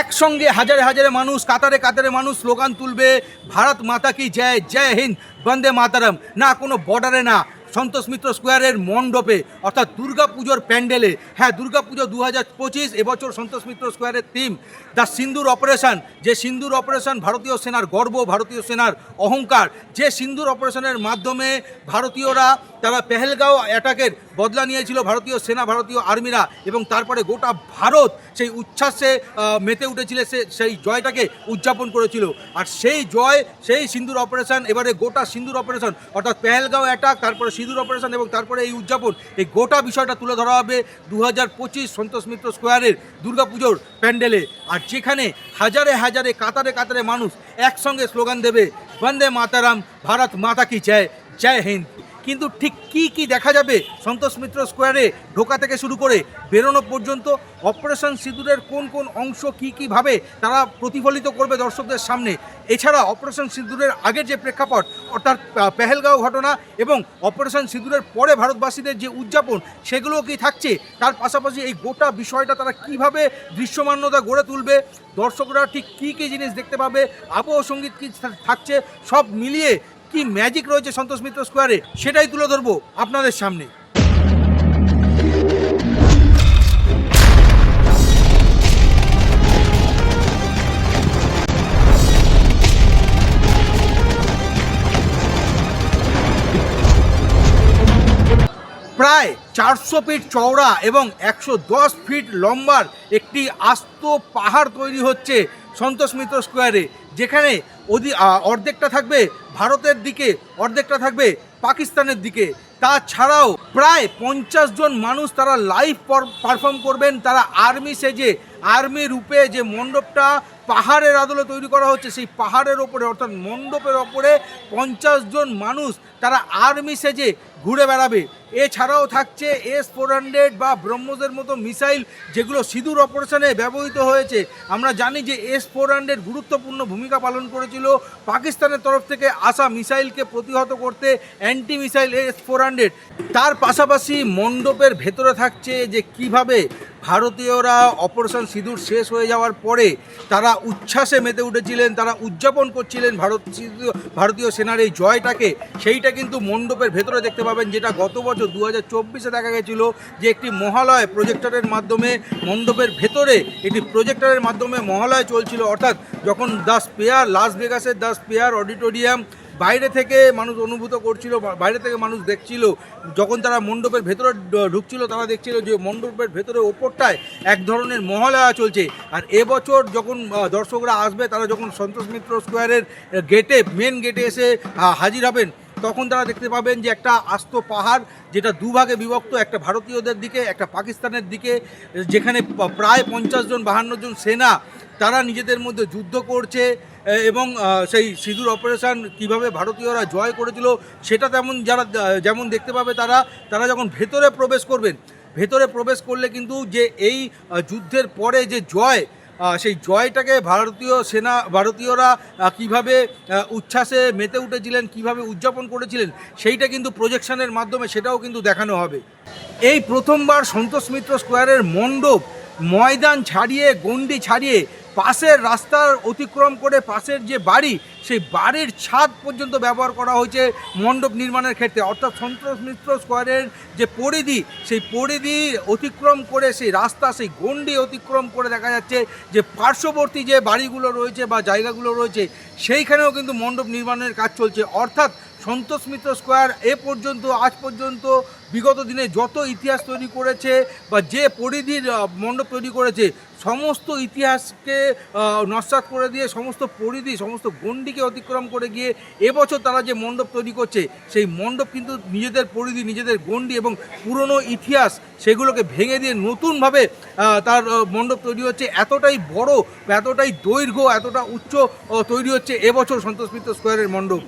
একসঙ্গে হাজারে হাজারে মানুষ, কাতারে কাতারে মানুষ স্লোগান তুলবে, ভারত মাতা কি জয় জয় হিন্দ, বন্দে মাতারাম। না, কোনো বর্ডারে না, সন্তোষ মিত্র স্কোয়ারের মণ্ডপে, অর্থাৎ দুর্গা পুজোর প্যান্ডেলে। হ্যাঁ দুর্গা পুজো দু হাজার পঁচিশ এবছর সন্তোষ মিত্র স্কোয়ারের থিম দ্য সিন্দুর অপারেশন যে সিন্দুর অপারেশন ভারতীয় সেনার গর্ব, ভারতীয় সেনার অহংকার, যে সিন্দুর অপারেশনের মাধ্যমে ভারতীয়রা তারা পেহেলগাঁও অ্যাটাকের বদলা নিয়েছিল ভারতীয় সেনা, ভারতীয় আর্মিরা এবং তারপরে গোটা ভারত সেই উচ্ছ্বাসে মেতে উঠেছিল, সে, সেই জয়টাকে উদযাপন করেছিল। আর সেই জয়, সেই সিন্দুর অপারেশন, এবারে গোটা সিন্দুর অপারেশন, অর্থাৎ পেহেলগাঁও অ্যাটাক, তারপরে সিঁদুর অপারেশন এবং তারপরে এই উদযাপন, এই গোটা বিষয়টা তুলে ধরা হবে দু হাজার পঁচিশ সন্তোষ মিত্র স্কোয়ারের দুর্গাপুজোর প্যান্ডেলে। আর যেখানে হাজারে হাজারে, কাতারে কাতারে মানুষ একসঙ্গে স্লোগান দেবে, বন্দে মাতারাম, ভারত মাতা কি জয়। জয় হিন্দ। কিন্তু ঠিক কি কি দেখা যাবে? সন্তোষ মিত্র স্কোয়ারে ঢোকা থেকে শুরু করে বেরোনো পর্যন্ত অপারেশন সিঁদুরের কোন কোন অংশ কি কীভাবে তারা প্রতিফলিত করবে দর্শকদের সামনে? এছাড়া অপারেশন সিঁদুরের আগের যে প্রেক্ষাপট, অর্থাৎ পেহেলগাঁও ঘটনা এবং অপারেশন সিঁদুরের পরে ভারতবাসীদের যে উদযাপন সেগুলো কি থাকছে? তার পাশাপাশি এই গোটা বিষয়টা তারা কীভাবে দৃশ্যমান্যতা গড়ে তুলবে? দর্শকরা ঠিক কী কী জিনিস দেখতে পাবে? আবহ সংগীত কী থাকছে? সব মিলিয়ে কি ম্যাজিক রয়েছে সন্তোষ মিত্র স্কোয়ারে সেটাই তুলে ধরবো আপনাদের সামনে। প্রায় চারশো ফিট চওড়া এবং একশো দশ ফিট লম্বার একটি আস্ত পাহাড় তৈরি হচ্ছে সন্তোষ মিত্র স্কোয়ারে, যেখানে অধি অর্ধেকটা থাকবে ভারতের দিকে, অর্ধেকটা থাকবে পাকিস্তানের দিকে। তাছাড়াও প্রায় পঞ্চাশ জন মানুষ তারা লাইভ পারফর্ম করবেন, তারা আর্মি সেজে আর্মি রূপে যে মণ্ডপটা পাহাড়ের আদলে তৈরি করা হচ্ছে, সেই পাহাড়ের ওপরে, অর্থাৎ মণ্ডপের ওপরে পঞ্চাশ জন মানুষ তারা আর্মি সেজে ঘুরে বেড়াবে। এছাড়াও থাকছে এস ফোর হান্ড্রেড বা ব্রহ্মসের মতো মিসাইল, যেগুলো সিঁদুর অপারেশনে ব্যবহৃত হয়েছে। আমরা জানি যে এস ফোর হান্ড্রেড গুরুত্বপূর্ণ ভূমিকা পালন করেছিল। পাকিস্তানের তরফ থেকে আসা মিসাইলকে প্রতিহত করতে anti missile S four hundred. তার পাশাপাশি মণ্ডপের ভেতরে থাকছে যে কীভাবে ভারতীয়রা অপারেশন সিঁদুর শেষ হয়ে যাওয়ার পরে তারা উচ্ছ্বাসে মেতে উঠেছিলেন, তারা উদযাপন করছিলেন ভারত ভারতীয় সেনার এই জয়টাকে। সেইটা কিন্তু মণ্ডপের ভেতরে দেখতে পাবেন, যেটা গত বছর দু হাজার দেখা গেছিল যে একটি মহালয় প্রজেক্টরের মাধ্যমে মণ্ডপের ভেতরে, একটি প্রজেক্টরের মাধ্যমে মহালয় চলছিল। অর্থাৎ যখন দ্য স্পেয়ার লাস ভেগাসের দ্য স্পেয়ার অডিটোরিয়াম বাইরে থেকে মানুষ অনুভূত করছিল বাইরে থেকে মানুষ দেখছিল, যখন তারা মণ্ডপের ভেতরে ঢুকছিল, তারা দেখছিল যে মণ্ডপের ভেতরে ওপরটায় এক ধরনের মহালয়া চলছে। আর এবছর যখন দর্শকরা আসবে, তারা যখন সন্তোষ মিত্র স্কোয়ারের গেটে, মেন গেটে এসে হাজির হবেন, তখন তারা দেখতে পাবেন যে একটা আস্ত পাহাড়, যেটা দুভাগে বিভক্ত, একটা ভারতীয়দের দিকে, একটা পাকিস্তানের দিকে, যেখানে প্রায় পঞ্চাশ জন, বাহান্ন জন সেনা তারা নিজেদের মধ্যে যুদ্ধ করছে এবং সেই সিঁদুর অপারেশন কীভাবে ভারতীয়রা জয় করেছিল সেটা তেমন যারা যেমন দেখতে পাবে তারা তারা যখন ভেতরে প্রবেশ করবেন, ভেতরে প্রবেশ করলে কিন্তু যে এই যুদ্ধের পরে যে জয় সেই জয়টাকে ভারতীয় সেনা, ভারতীয়রা কীভাবে উচ্ছ্বাসে মেতে উঠেছিলেন, কীভাবে উদযাপন করেছিলেন, সেইটা কিন্তু প্রজেকশনের মাধ্যমে সেটাও কিন্তু দেখানো হবে। এই প্রথমবার সন্তোষ মিত্র স্কোয়ারের মণ্ডপ ময়দান ছাড়িয়ে, গণ্ডি ছাড়িয়ে পাশের রাস্তার অতিক্রম করে পাশের যে বাড়ি, সেই বাড়ির ছাদ পর্যন্ত ব্যবহার করা হয়েছে মণ্ডপ নির্মাণের ক্ষেত্রে। অর্থাৎ সন্তোষ মিত্র স্কোয়ারের যে পরিধি, সেই পরিধি অতিক্রম করে, সেই রাস্তা, সেই গণ্ডি অতিক্রম করে দেখা যাচ্ছে যে পার্শ্ববর্তী যে বাড়িগুলো রয়েছে বা জায়গাগুলো রয়েছে, সেইখানেও কিন্তু মণ্ডপ নির্মাণের কাজ চলছে। অর্থাৎ সন্তোষ মিত্র স্কোয়ার এ পর্যন্ত, আজ পর্যন্ত, বিগত দিনে যত ইতিহাস তৈরি করেছে বা যে পরিধির মণ্ডপ তৈরি করেছে, সমস্ত ইতিহাসকে নস্বাত করে দিয়ে সমস্ত পরিধি, সমস্ত গণ্ডিকে অতিক্রম করে গিয়ে এবছর তারা যে মণ্ডপ তৈরি করছে, সেই মণ্ডপ কিন্তু নিজেদের পরিধি, নিজেদের গণ্ডি এবং পুরনো ইতিহাস সেগুলোকে ভেঙে দিয়ে নতুনভাবে তার মণ্ডপ তৈরি হচ্ছে। এতটাই বড় এতটাই দৈর্ঘ্য, এতটা উচ্চ তৈরি হচ্ছে এবছর সন্তোষ মিত্র স্কোয়ারের মণ্ডপ।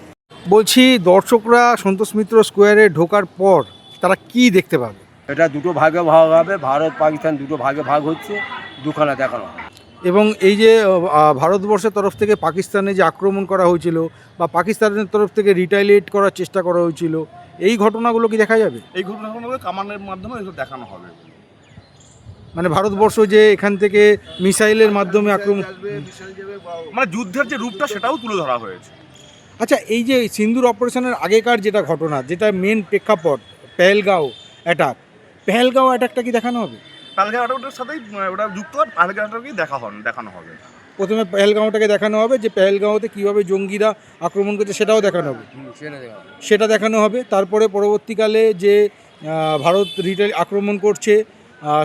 বলছি দর্শকরা সন্তোষ মিত্র স্কোয়ারে ঢোকার পর তারা কি দেখতে পাবে? এটা দুটো ভাগে ভাগ হবে ভারত পাকিস্তান দুটো ভাগে ভাগ হচ্ছে দুখানা দেখানো এবং এই যে ভারতবর্ষের তরফ থেকে পাকিস্তানে যে আক্রমণ করা হয়েছিল বা পাকিস্তানের তরফ থেকে রিটাইলিয়েট করার চেষ্টা করা হয়েছিল এই ঘটনাগুলো কি দেখা যাবে? এই ঘটনাগুলো কামানের মাধ্যমে এগুলো দেখানো হবে। মানে ভারতবর্ষ যে এখান থেকে মিসাইলের মাধ্যমে আক্রমণ মানে যুদ্ধের যে রূপটা সেটাও তুলে ধরা হয়েছে। আচ্ছা এই যে সিন্দুর অপারেশনের আগেকার যেটা ঘটনা যেটা মেন প্রেক্ষাপট পেহেলগাঁও অ্যাটাক পেহেলগাঁও অ্যাটাকটা কি দেখানো হবে? পালঘাটার সাথেই ওটা যুক্ত আর পালঘাটাকেই দেখা হন দেখানো হবে। প্রথমে পেহেলগাঁওটাকে দেখানো হবে যে পেহেলগাঁওতে কীভাবে জঙ্গিরা আক্রমণ করছে সেটাও দেখানো হবে। সেটা দেখানো হবে। তারপরে পরবর্তীকালে যে ভারত রিটেল আক্রমণ করছে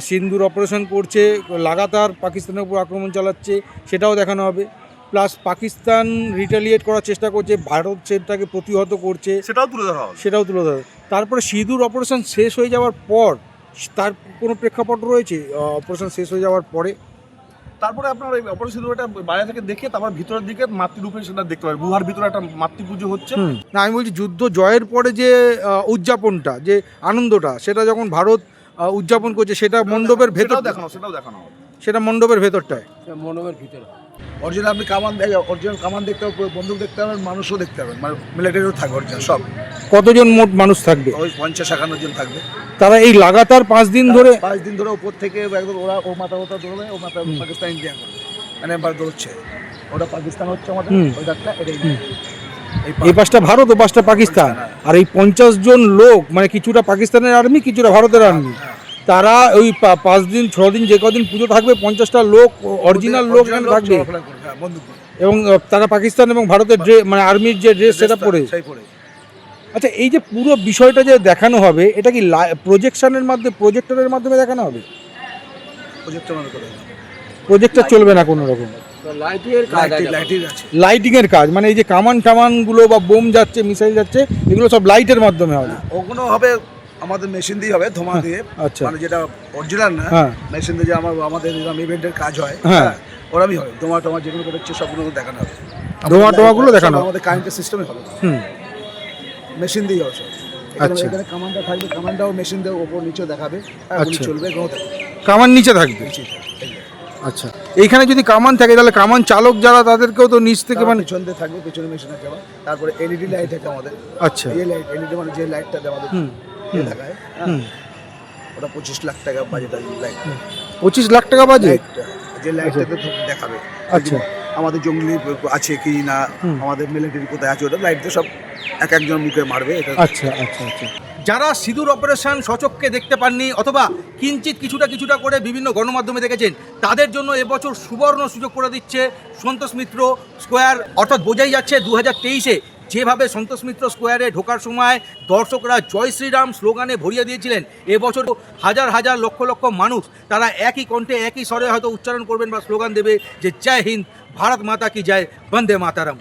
সিন্দুর অপারেশন করছে লাগাতার পাকিস্তানের উপর আক্রমণ চালাচ্ছে সেটাও দেখানো হবে। প্লাস পাকিস্তান রিটালিয়েট করার চেষ্টা করছে ভারত সেটাকে প্রতিহত করছে। সেটাও তুলে ধরা সেটাও তুলে ধরা তারপরে সিঁদুর অপারেশন শেষ হয়ে যাওয়ার পর তার কোনো প্রেক্ষাপট রয়েছে? অপারেশন শেষ হয়ে যাওয়ার পরে? তারপরে আপনার এই অপারেশন এটা বাইরে থেকে দেখে তারপর ভিতরের দিকে মাতৃরূপে সেটা দেখতে পাবে গুহার ভিতরে একটা মাতৃপুজো হচ্ছে। না আমি বলছি যুদ্ধ জয়ের পরে যে উদযাপনটা যে আনন্দটা সেটা যখন ভারত উদযাপন করছে সেটা মণ্ডপের ভেতর দেখানো সেটাও দেখানো সেটা মণ্ডপের ভেতরটায়? মনোমের ভিতরে। অরিজিনাল আপনি কামান অরিজিনাল কামান দেখতে পাবেন বন্দুক দেখতে পাবেন মানুষও দেখতে পাবেন মানে মিলিটারিও থাকবে অরিজিনাল সব। কতজন মোট মানুষ থাকবে? ওই পঞ্চাশ একান্ন জন থাকবে। তারা এই লাগাতার পাঁচ দিন ধরে পাঁচ দিন ধরে উপর থেকে একদম ওরা ও মাথা ওটা দৌড়বে ও মাথা পাকিস্তান ইন্ডিয়া করবে মানে এবার দৌড়ছে ওটা পাকিস্তান হচ্ছে আমাদের ওই ডাকটা এটা হুম। এই এই পাশটা ভারত ও পাশটা পাকিস্তান। আর এই পঞ্চাশ জন লোক মানে কিছুটা পাকিস্তানের আর্মি কিছুটা ভারতের আর্মি তারা ওই পা- পাঁচ দিন ছ দিন যে কদিন পুজো থাকবে পঞ্চাশটা লোক অরিজিনাল লোক এখানে থাকবে। হ্যাঁ। এবং তারা পাকিস্তান এবং ভারতের ড্রেস মানে আর্মির যে ড্রেস সেটা পরে। আচ্ছা এই যে পুরো বিষয়টা যে দেখানো হবে এটা কি প্রজেকশনের মাধ্যমে প্রজেক্টরের মাধ্যমে দেখানো হবে? প্রজেক্ট প্রজেক্টর চলবে না কোনো রকম। লাইটের কাজ লাইটিং এর কাজ মানে এই যে কামান টামানগুলো বা বোম যাচ্ছে মিসাইল যাচ্ছে এগুলো সব লাইটের মাধ্যমে হবে। ওগুলো হবে আমাদের মেশিন দিয়ে হবে ধোঁয়া দিয়ে। আচ্ছা। মানে যেটা অরিজিনাল না হ্যাঁ। মেশিন দিয়ে যে আমার আমাদের ইভেন্টের কাজ হয় হ্যাঁ। হ্যাঁ ওরমই হবে। ধোঁয়া টোমা যেগুলো করছে সবগুলো দেখানো হবে। ধোঁয়া টোমাগুলো দেখানো আমাদের কারেন্টের সিস্টেমে হবে। হুম। মেশিন দিয়ে হবে আচ্ছা। এখানে কামানটা থাকবে কামানটাও মেশিন দিয়ে ওপর নিচে দেখাবে। হ্যাঁ, আচ্ছা। চলবে থাকবে কামান নিচে থাকবে। আচ্ছা। এইখানে যদি কামান থাকে তাহলে কামান চালক যারা তাদেরকেও তো নিচ থেকে মানে পিছন দিয়ে থাকবে পিছনে মেশিনে আমার তারপরে এলইডি লাইট আছে আমাদের। আচ্ছা। এই লাইট এলইডি মানে যে লাইটটা দেওয়া। আমাদের হুম। এ দেখায় হুম। ওটা পঁচিশ লাখ টাকা বাজেট আছে লাইট পঁচিশ লাখ টাকা বাজে লাইটটা যে লাইটটাতে দেখাবে। আচ্ছা। আমাদের জঙ্গলি আছে কি না আমাদের মিলিটারি কোথায় আছে ওটা লাইট দিয়ে সব এক একজন মুখে মারবে এটা আচ্ছা আচ্ছা আচ্ছা। যারা সিঁদুর অপারেশন সচককে দেখতে পাননি অথবা কিঞ্চিত কিছুটা কিছুটা করে বিভিন্ন গণমাধ্যমে দেখেছেন তাদের জন্য এবছর সুবর্ণ সুযোগ করে দিচ্ছে সন্তোষ মিত্র স্কোয়ার। অর্থাৎ বোঝাই যাচ্ছে দু হাজার তেইশে যেভাবে সন্তোষ মিত্র স্কোয়ারে ঢোকার সময় দর্শকরা জয় শ্রীরাম স্লোগানে ভরিয়ে দিয়েছিলেন এবছর হাজার হাজার লক্ষ লক্ষ মানুষ তারা একই কণ্ঠে একই স্বরে হয়তো উচ্চারণ করবেন বা স্লোগান দেবে যে, জয় হিন্দ, ভারত মাতা কি জয়, বন্দে মাতারাম।